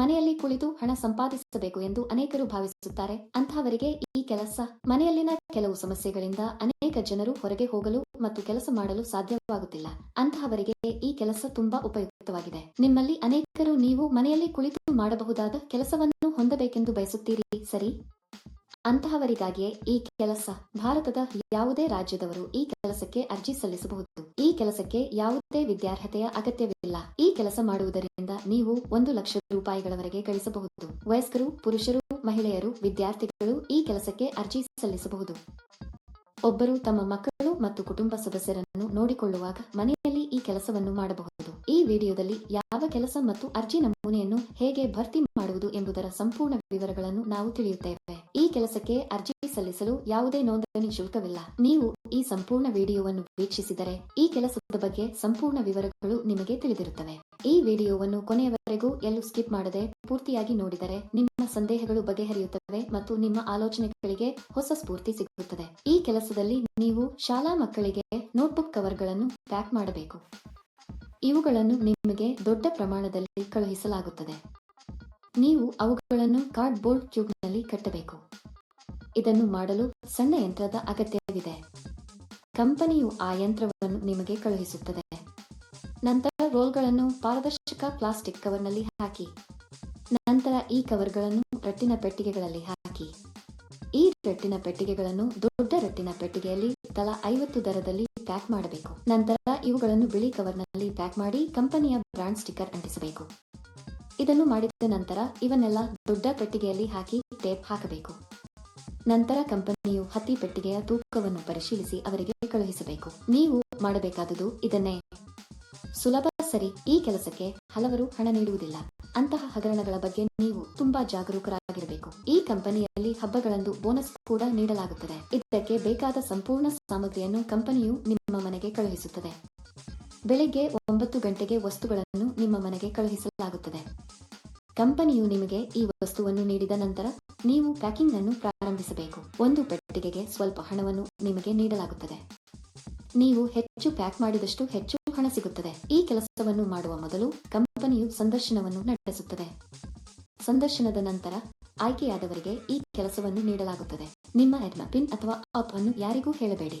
ಮನೆಯಲ್ಲಿ ಕುಳಿತು ಹಣ ಸಂಪಾದಿಸಬೇಕು ಎಂದು ಅನೇಕರು ಭಾವಿಸುತ್ತಾರೆ. ಅಂತಹವರಿಗೆ ಈ ಕೆಲಸ ಮನೆಯಲ್ಲಿನ ಕೆಲವು ಸಮಸ್ಯೆಗಳಿಂದ ಅನೇಕ ಜನರು ಹೊರಗೆ ಹೋಗಲು ಮತ್ತು ಕೆಲಸ ಮಾಡಲು ಸಾಧ್ಯವಾಗುತ್ತಿಲ್ಲ. ಅಂತಹವರಿಗೆ ಈ ಕೆಲಸ ತುಂಬಾ ಉಪಯುಕ್ತವಾಗಿದೆ. ನಿಮ್ಮಲ್ಲಿ ಅನೇಕರು ನೀವು ಮನೆಯಲ್ಲಿ ಕುಳಿತು ಮಾಡಬಹುದಾದ ಕೆಲಸವನ್ನು ಹೊಂದಬೇಕೆಂದು ಬಯಸುತ್ತೀರಿ, ಸರಿ? ಅಂತಹವರಿಗಾಗಿಯೇ ಈ ಕೆಲಸ ಭಾರತದ ಯಾವುದೇ ರಾಜ್ಯದವರು ಈ ಕೆಲಸಕ್ಕೆ ಅರ್ಜಿ ಸಲ್ಲಿಸಬಹುದು. ಈ ಕೆಲಸಕ್ಕೆ ಯಾವುದೇ ವಿದ್ಯಾರ್ಹತೆಯ ಅಗತ್ಯವಿಲ್ಲ. ಈ ಕೆಲಸ ಮಾಡುವುದರಿಂದ ನೀವು ಒಂದು ಲಕ್ಷ ರೂಪಾಯಿಗಳವರೆಗೆ ಗಳಿಸಬಹುದು. ವಯಸ್ಕರು, ಪುರುಷರು, ಮಹಿಳೆಯರು, ವಿದ್ಯಾರ್ಥಿಗಳು ಈ ಕೆಲಸಕ್ಕೆ ಅರ್ಜಿ ಸಲ್ಲಿಸಬಹುದು. ಒಬ್ಬರು ತಮ್ಮ ಮಕ್ಕಳು ಮತ್ತು ಕುಟುಂಬ ಸದಸ್ಯರನ್ನು ನೋಡಿಕೊಳ್ಳುವಾಗ ಮನೆಯಲ್ಲಿ ಈ ಕೆಲಸವನ್ನು ಮಾಡಬಹುದು. ಈ ವಿಡಿಯೋದಲ್ಲಿ ಯಾವ ಕೆಲಸ ಮತ್ತು ಅರ್ಜಿ ನಮೂನೆಯನ್ನು ಹೇಗೆ ಭರ್ತಿ ಮಾಡುವುದು ಎಂಬುದರ ಸಂಪೂರ್ಣ ವಿವರಗಳನ್ನು ನಾವು ತಿಳಿಯುತ್ತೇವೆ. ಈ ಕೆಲಸಕ್ಕೆ ಅರ್ಜಿ ಸಲ್ಲಿಸಲು ಯಾವುದೇ ನೋಂದಣಿ ಶುಲ್ಕವಿಲ್ಲ. ನೀವು ಈ ಸಂಪೂರ್ಣ ವಿಡಿಯೋವನ್ನು ವೀಕ್ಷಿಸಿದರೆ ಈ ಕೆಲಸದ ಬಗ್ಗೆ ಸಂಪೂರ್ಣ ವಿವರಗಳು ನಿಮಗೆ ತಿಳಿದಿರುತ್ತವೆ. ಈ ವಿಡಿಯೋವನ್ನು ಕೊನೆಯವರೆಗೂ ಎಲ್ಲೂ ಸ್ಕಿಪ್ ಮಾಡದೆ ಪೂರ್ತಿಯಾಗಿ ನೋಡಿದರೆ ನಿಮ್ಮ ಸಂದೇಹಗಳು ಬಗೆಹರಿಯುತ್ತವೆ ಮತ್ತು ನಿಮ್ಮ ಆಲೋಚನೆಗಳಿಗೆ ಹೊಸ ಸ್ಫೂರ್ತಿ ಸಿಗುತ್ತದೆ. ಈ ಕೆಲಸದಲ್ಲಿ ನೀವು ಶಾಲಾ ಮಕ್ಕಳಿಗೆ ನೋಟ್ಬುಕ್ ಕವರ್ಗಳನ್ನು ಪ್ಯಾಕ್ ಮಾಡಬೇಕು. ಇವುಗಳನ್ನು ನಿಮಗೆ ದೊಡ್ಡ ಪ್ರಮಾಣದಲ್ಲಿ ಕಳುಹಿಸಲಾಗುತ್ತದೆ. ನೀವು ಅವುಗಳನ್ನು ಕಾರ್ಡ್ಬೋರ್ಡ್ ಟ್ಯೂಬ್ನಲ್ಲಿ ಕಟ್ಟಬೇಕು. ಇದನ್ನು ಮಾಡಲು ಸಣ್ಣ ಯಂತ್ರದ ಅಗತ್ಯವಿದೆ. ಕಂಪನಿಯು ಆ ಯಂತ್ರವನ್ನು ನಿಮಗೆ ಕಳುಹಿಸುತ್ತದೆ. ನಂತರ ರೋಲ್ಗಳನ್ನು ಪಾರದರ್ಶಕ ಪ್ಲಾಸ್ಟಿಕ್ ಕವರ್ನಲ್ಲಿ ಹಾಕಿ. ನಂತರ ಈ ಕವರ್ಗಳನ್ನು ರಟ್ಟಿನ ಪೆಟ್ಟಿಗೆಗಳಲ್ಲಿ ಹಾಕಿ. ಈ ರಟ್ಟಿನ ಪೆಟ್ಟಿಗೆಗಳನ್ನು ದೊಡ್ಡ ರಟ್ಟಿನ ಪೆಟ್ಟಿಗೆಯಲ್ಲಿ ತಲಾ ಐವತ್ತು ದರದಲ್ಲಿ ಪ್ಯಾಕ್ ಮಾಡಬೇಕು. ನಂತರ ಇವುಗಳನ್ನು ಬಿಳಿ ಕವರ್ನಲ್ಲಿ ಪ್ಯಾಕ್ ಮಾಡಿ ಕಂಪನಿಯ ಬ್ರಾಂಡ್ ಸ್ಟಿಕ್ಕರ್ ಅಂಟಿಸಬೇಕು. ಇದನ್ನು ಮಾಡಿದ ನಂತರ ಇವನ್ನೆಲ್ಲ ದೊಡ್ಡ ಪೆಟ್ಟಿಗೆಯಲ್ಲಿ ಹಾಕಿ ಟೇಪ್ ಹಾಕಬೇಕು. ನಂತರ ಕಂಪನಿಯು ಹತ್ತಿ ಪೆಟ್ಟಿಗೆಯ ತೂಕವನ್ನು ಪರಿಶೀಲಿಸಿ ಅವರಿಗೆ ಕಳುಹಿಸಬೇಕು. ನೀವು ಮಾಡಬೇಕಾದುದು ಇದನ್ನೇ. ಸುಲಭ ಸರಿ, ಈ ಕೆಲಸಕ್ಕೆ ಹಲವರು ಹಣ ನೀಡುವುದಿಲ್ಲ. ಅಂತಹ ಹಗರಣಗಳ ಬಗ್ಗೆ ನೀವು ತುಂಬಾ ಜಾಗರೂಕರಾಗಿರಬೇಕು. ಈ ಕಂಪನಿಯಲ್ಲಿ ಹಬ್ಬಗಳಂದು ಬೋನಸ್ ಕೂಡ ನೀಡಲಾಗುತ್ತದೆ. ಇದಕ್ಕೆ ಬೇಕಾದ ಸಂಪೂರ್ಣ ಸಾಮಗ್ರಿಯನ್ನು ಕಂಪನಿಯು ನಿಮ್ಮ ಮನೆಗೆ ಕಳುಹಿಸುತ್ತದೆ. ಬೆಳಿಗ್ಗೆ ಒಂಬತ್ತು ಗಂಟೆಗೆ ವಸ್ತುಗಳನ್ನು ನಿಮ್ಮ ಮನೆಗೆ ಕಳುಹಿಸಲಾಗುತ್ತದೆ. ಕಂಪನಿಯು ನಿಮಗೆ ಈ ವಸ್ತುವನ್ನು ನೀಡಿದ ನಂತರ ನೀವು ಪ್ಯಾಕಿಂಗ್ ಅನ್ನು ಪ್ರಾರಂಭಿಸಬೇಕು. ಒಂದು ಪೆಟ್ಟಿಗೆಗೆ ಸ್ವಲ್ಪ ಹಣವನ್ನು ನಿಮಗೆ ನೀಡಲಾಗುತ್ತದೆ. ನೀವು ಹೆಚ್ಚು ಪ್ಯಾಕ್ ಮಾಡಿದಷ್ಟು ಹೆಚ್ಚು ಹಣ ಸಿಗುತ್ತದೆ. ಈ ಕೆಲಸವನ್ನು ಮಾಡುವ ಮೊದಲು ಕಂಪನಿಯು ಸಂದರ್ಶನವನ್ನು ನಡೆಸುತ್ತದೆ. ಸಂದರ್ಶನದ ನಂತರ ಆಯ್ಕೆಯಾದವರಿಗೆ ಈ ಕೆಲಸವನ್ನು ನೀಡಲಾಗುತ್ತದೆ. ನಿಮ್ಮ ಹೆಡ್ನ ಪಿನ್ ಅಥವಾ ಆಪ್ ಅನ್ನು ಯಾರಿಗೂ ಹೇಳಬೇಡಿ.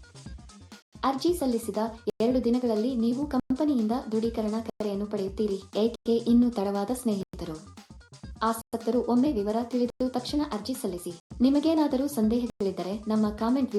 ಅರ್ಜಿ ಸಲ್ಲಿಸಿದ ಎರಡು ದಿನಗಳಲ್ಲಿ ನೀವು ಕಂಪನಿಯಿಂದ ದೃಢೀಕರಣ ಕರೆಯನ್ನು ಪಡೆಯುತ್ತೀರಿ, ಏಕೆ ಇನ್ನೂ ತಡವಾದ ಸ್ನೇಹಿತರು? ಆಸಕ್ತರು ಒಮ್ಮೆ ವಿವರ ತಿಳಿದು ತಕ್ಷಣ ಅರ್ಜಿ ಸಲ್ಲಿಸಿ. ನಿಮಗೇನಾದರೂ ಸಂದೇಹಗಳಿದ್ದರೆ ನಮ್ಮ ಕಾಮೆಂಟ್